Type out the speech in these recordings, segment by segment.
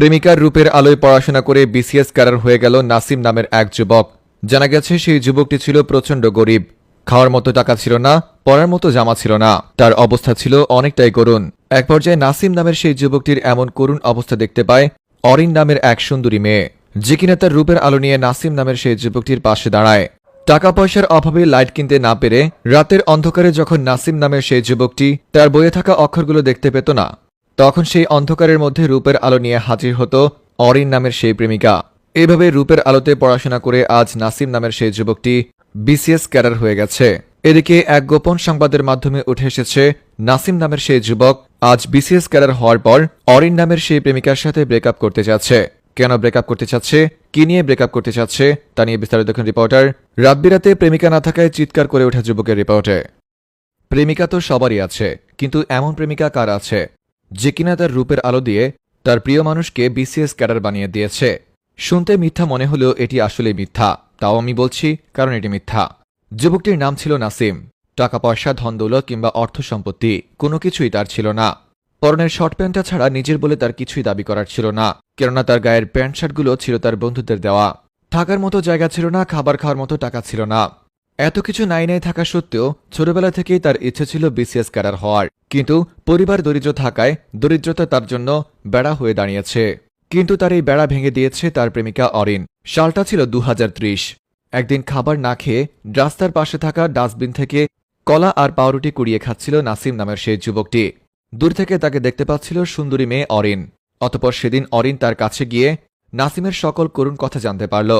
প্রেমিকার রূপের আলোয় পড়াশোনা করে বিসিএস ক্যাডার হয়ে গেল নাসিম নামের এক যুবক। জানা গেছে সেই যুবকটি ছিল প্রচণ্ড গরিব। খাওয়ার মতো টাকা ছিল না পরার মতো জামা ছিল না। তার অবস্থা ছিল অনেকটাই করুণ। এক পর্যায়ে নাসিম নামের সেই যুবকটির এমন করুণ অবস্থা দেখতে পায়, অরিন নামের এক সুন্দরী মেয়ে। যে কিনা তার রূপের আলো নিয়ে নাসিম নামের সেই যুবকটির পাশে দাঁড়ায়। টাকা পয়সার অভাবে লাইট কিনতে না পেরে রাতের অন্ধকারে যখন নাসিম নামের সেই যুবকটি তার বইয়ে থাকা অক্ষরগুলো দেখতে পেত না তখন সেই অন্ধকারের মধ্যে রূপের আলো নিয়ে হাজির হতো অরিন নামের সেই প্রেমিকা। এভাবে রূপের আলোতে পড়াশোনা করে আজ নাসিম নামের সেই যুবকটি বিসিএস ক্যাডার হয়ে গেছে। এদিকে এক গোপন সংবাদের মাধ্যমে উঠে এসেছে, নাসিম নামের সেই যুবক আজ বিসিএস ক্যাডার হওয়ার পর অরিন নামের সেই প্রেমিকার সাথে ব্রেকআপ করতে যাচ্ছে। কেন ব্রেকআপ করতে চাচ্ছে? কি নিয়ে ব্রেকআপ করতে চাচ্ছে? তা নিয়ে বিস্তারিত দেখুন রিপোর্টার রাত বিরাতে প্রেমিকা না থাকায় চিৎকার করে ওঠা যুবকের রিপোর্টে প্রেমিকা তো সবারই আছে, কিন্তু এমন প্রেমিকা কার আছে? যে কিনা তার রূপের আলো দিয়ে তার প্রিয় মানুষকে বিসিএস ক্যাডার বানিয়ে দিয়েছে। শুনতে মিথ্যা মনে হলেও এটি আসলে মিথ্যা, তাও আমি বলছি কারণ এটি মিথ্যা। যুবকটির নাম ছিল নাসিম। টাকা পয়সা ধন দৌলত কিংবা অর্থ সম্পত্তি কোনো কিছুই তার ছিল না। পরনের শর্ট প্যান্টটা ছাড়া নিজের বলে তার কিছুই দাবি করার ছিল না, কেননা তার গায়ের প্যান্ট শার্টগুলো ছিল তার বন্ধুদের দেওয়া। থাকার মতো জায়গা ছিল না, খাবার খাওয়ার মতো টাকা ছিল না। এত কিছু নাই নাই থাকা সত্ত্বেও ছোটবেলা থেকেই তার ইচ্ছে ছিল বিসিএস ক্যাডার হওয়ার। কিন্তু পরিবার দরিদ্র থাকায় দরিদ্রতা তার জন্য বেড়া হয়ে দাঁড়িয়েছে। কিন্তু তার এই বেড়া ভেঙে দিয়েছে তার প্রেমিকা অরিন। সালটা ছিল দু হাজার ত্রিশ। একদিন খাবার না খেয়ে রাস্তার পাশে থাকা ডাস্টবিন থেকে কলা আর পাউরুটি কুড়িয়ে খাচ্ছিল নাসিম নামের সেই যুবকটি। দূর থেকে তাকে দেখতে পাচ্ছিল সুন্দরী মেয়ে অরিন। অতপর সেদিন অরিন তার কাছে গিয়ে নাসিমের সকল করুণ কথা জানতে পারল।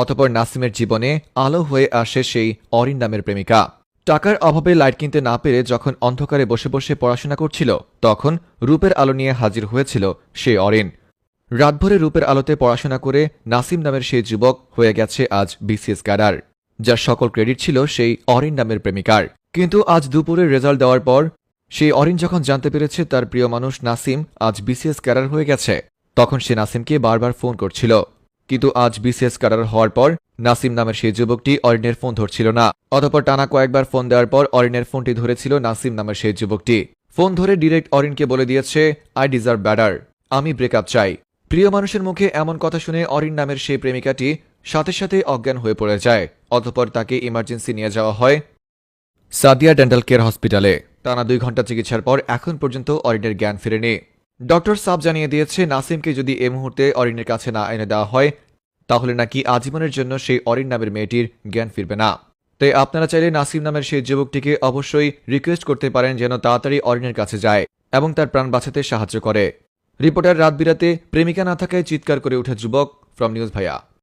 অতপর নাসিমের জীবনে আলো হয়ে আসে সেই অরিন নামের প্রেমিকা। টাকার অভাবে লাইট কিনতে না পেরে যখন অন্ধকারে বসে বসে পড়াশোনা করছিল, তখন রূপের আলো নিয়ে হাজির হয়েছিল সেই অরিন। রাতভরে রূপের আলোতে পড়াশোনা করে নাসিম নামের সেই যুবক হয়ে গেছে আজ বিসিএস ক্যাডার, যার সকল ক্রেডিট ছিল সেই অরিন নামের প্রেমিকার। কিন্তু আজ দুপুরে রেজাল্ট দেওয়ার পর সেই অরিন যখন জানতে পেরেছে তার প্রিয় মানুষ নাসিম আজ বিসিএস ক্যাডার হয়ে গেছে, তখন সে নাসিমকে বারবার ফোন করছিল। কিন্তু আজ বিসিএস ক্যাডার হওয়ার পর নাসিম নামের সেই যুবকটি অরিনের ফোন ধরছিল না। অতপর টানা কয়েকবার ফোন দেওয়ার পর অরিনের ফোনটি ধরেছিল নাসিম নামের সেই যুবকটি। ফোন ধরে ডিরেক্ট অরিনকে বলে দিয়েছে আই ডিজার্ভ ব্যাডার আমি ব্রেকআপ চাই। প্রিয় মানুষের মুখে এমন কথা শুনে অরিন নামের সেই প্রেমিকাটি সাথে সাথে অজ্ঞান হয়ে পড়ে যায়। অতপর তাকে ইমার্জেন্সি নিয়ে যাওয়া হয় সাদিয়া ডেন্টাল কেয়ার হসপিটালে টানা দুই ঘণ্টা চিকিৎসার পর এখন পর্যন্ত অরিনের জ্ঞান ফিরেনি। ডক্টর সাব জানিয়ে দিয়েছে, নাসিমকে যদি এ মুহূর্তে অরিনের কাছে না এনে দেওয়া হয়, তাহলে নাকি আজীবনের জন্য সেই অরিন নামের মেয়েটির জ্ঞান ফিরবে না। তাই আপনারা চাইলে নাসিম নামের সেই যুবকটিকে অবশ্যই রিকোয়েস্ট করতে পারেন যেন তাড়াতাড়ি অরিনের কাছে যায় এবং তার প্রাণ বাঁচাতে সাহায্য করে। রিপোর্টার রাত বিরাতে প্রেমিকা না থাকায় চিৎকার করে ওঠে যুবক ফ্রম নিউজ ভাইয়া।